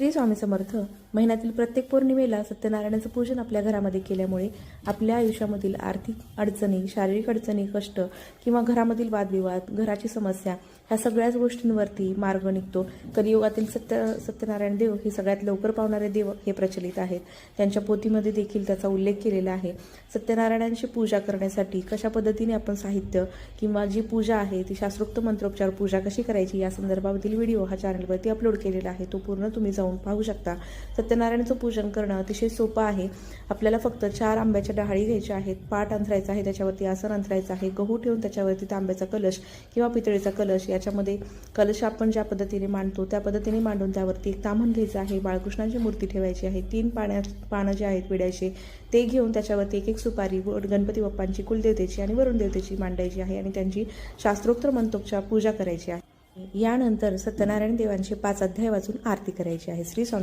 श्री स्वामी समर्थ महिन्यातील प्रत्येक पौर्णिमेला सत्यनारायणाचं पूजन आपल्या घरामध्ये केल्यामुळे आपल्या आयुष्यामधील आर्थिक अडचणी शारीरिक अडचणी कष्ट किंवा घरामधील वादविवाद घराची समस्या ह्या सगळ्याच गोष्टींवरती मार्ग निघतो. कलियुगातील सत्य सत्यनारायण देव हे सगळ्यात लवकर पावणारे देव हे प्रचलित आहेत. त्यांच्या पोथीमध्ये देखील त्याचा उल्लेख केलेला आहे. सत्यनारायणांची पूजा करण्यासाठी कशा पद्धतीने आपण साहित्य किंवा जी पूजा आहे ती शास्त्रोक्त मंत्रोपचार पूजा कशी करायची या संदर्भातील व्हिडिओ हा चॅनलवरती अपलोड केलेला आहे. तो पूर्ण तुम्ही जाऊन पाहू शकता. सत्यनारायणाचं पूजन करणं अतिशय सोपं आहे. आपल्याला फक्त चार आंब्याच्या डहाळी घ्यायच्या आहेत पाट अंथरायचा आहे त्याच्यावरती आसन अंथरायचं आहे गहू ठेवून त्याच्यावरती तांब्याचा कलश किंवा पितळीचा कलश याच्यामध्ये कलश आपण ज्या पद्धतीने मांडतो त्या पद्धतीने मांडून त्यावरती एक तामण घ्यायचं आहे बाळकृष्णांची मूर्ती ठेवायची आहे तीन पाण्या पानं जे आहेत विड्याचे ते घेऊन त्याच्यावरती एक एक सुपारी व गणपती बाप्पांची कुलदेवतेची आणि वरुण देवतेची मांडायची आहे आणि त्यांची शास्त्रोक्त मंतोपच्या पूजा करायची आहे. यानंतर सत्यनारायण देवांचे पाच अध्याय वाचून आरती करायची आहे. श्री स्वामी